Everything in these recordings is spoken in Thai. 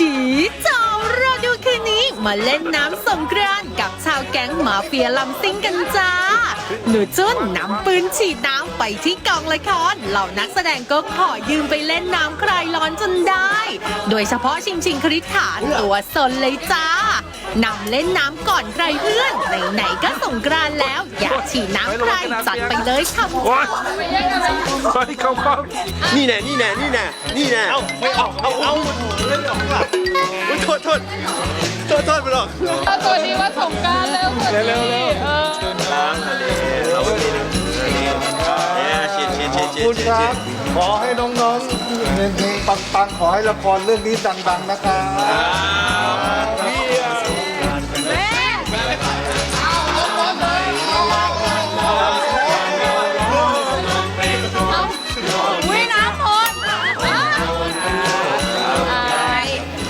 ฉีเจ้ารอดูคืนนี้มาเล่นน้ำสงกรานต์กับชาวแก๊งมาเฟียลำซิ่งกันจ้า หนูจุ้นนำปืนฉีดน้ำไปที่กองละครเหล่านักแสดงก็ขอยืมไปเล่นน้ำคลายร้อนจนได้ โดยเฉพาะชิงชิงคริสขานตัวสนเลยจ้า นำเล่นน้ำก่อนใครเพื่อนไหนๆก็สงกรานต์แล้ว อยากฉีดน้ำใครจัดไปเลยค่ะโอ๊ยเฮ้ยเขาเขานี่แน่นี่แน่นี่แน่นี่แน่เอาไม่เอาเอาเอาเล่นออกว่ะโทษโทษโทษโทษไปหรอกสวัสดีวันสงกรารเร็วเร็วเร็วเร็วน้ำทะเลเราก็มีเนี่ยเชียร์เชียร์เชียร์เชียคุร์ณเชียคร์รับ ขอให้น้องๆเฮงๆปังๆขอให้ละครเรื่องนี้ดังๆนะครับ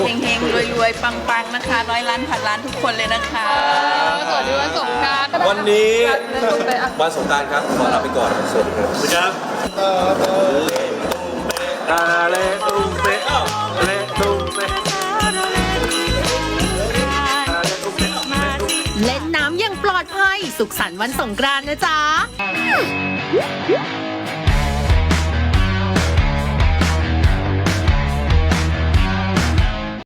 เฮงๆรวยๆ ปังๆนะคะ ร้อยล้านพันล้านทุกคนเลยนะคะสวัสดีวันสงกรารวันนี้วันสงกรารครับ ขอลาไปก่อน สวัสดีครับตาเลตุ้มเป๊ะเลตุ้มเป๊ะเล่นน้ำอย่างปลอดภัย สุขสันต์วันสงกรานต์นะจ๊ะ